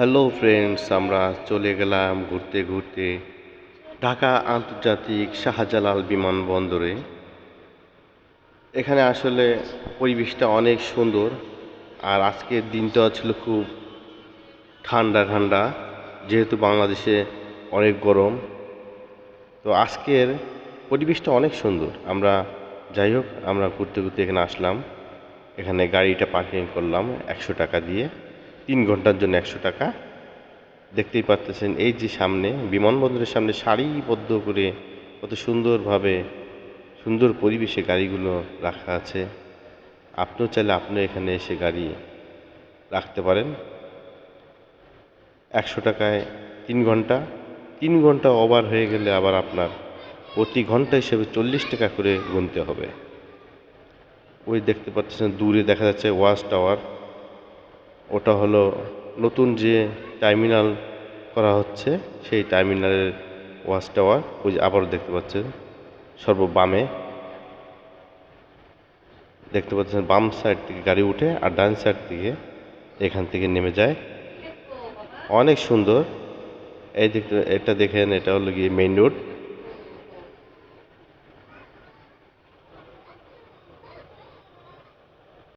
Hello friends আমরা চলে গেলাম ঘুরতে ঘুরতে ঢাকা আন্তর্জাতিক শাহজালাল বিমানবন্দরে। এখানে আসলে পরিবেশটা অনেক সুন্দর আর আজকের দিনটা ছিল খুব ঠান্ডা ঠান্ডা, যেহেতু বাংলাদেশে অনেক গরম। তো আজকের পরিবেশটা অনেক সুন্দর। আমরা যাই হোক, আমরা ঘুরতে ঘুরতে এখানে আসলাম। এখানে গাড়িটা পার্কিং করলাম একশো টাকা দিয়ে। তিন ঘণ্টার জন্য একশো টাকা। দেখতেই পাচ্তেছেন এই যে সামনে, বিমানবন্দরের সামনে সারিবদ্ধ করে কত সুন্দরভাবে সুন্দর পরিবেশে গাড়িগুলো রাখা আছে। আপনিও চাইলে আপনিও এখানে এসে গাড়ি রাখতে পারেন। একশো টাকায় তিন ঘণ্টা। তিন ঘণ্টা ওভার হয়ে গেলে আবার আপনার প্রতি ঘণ্টা হিসেবে চল্লিশ টাকা করে গুনতে হবে। ওই দেখতে পাচ্ছেন, দূরে দেখা যাচ্ছে ওয়াচ টাওয়ার। ওটা হলো নতুন যে টার্মিনাল করা হচ্ছে, সেই টার্মিনালের ওয়াচ টাওয়ার ওই যে আবারও দেখতে পাচ্ছেন সর্ববামে দেখতে পাচ্ছেন বাম সাইড থেকে গাড়ি উঠে আর ডান সাইড থেকে এখান থেকে নেমে যায়। অনেক সুন্দর। এই দেখতে এটা দেখেন, এটা হলো গিয়ে মেইন রোড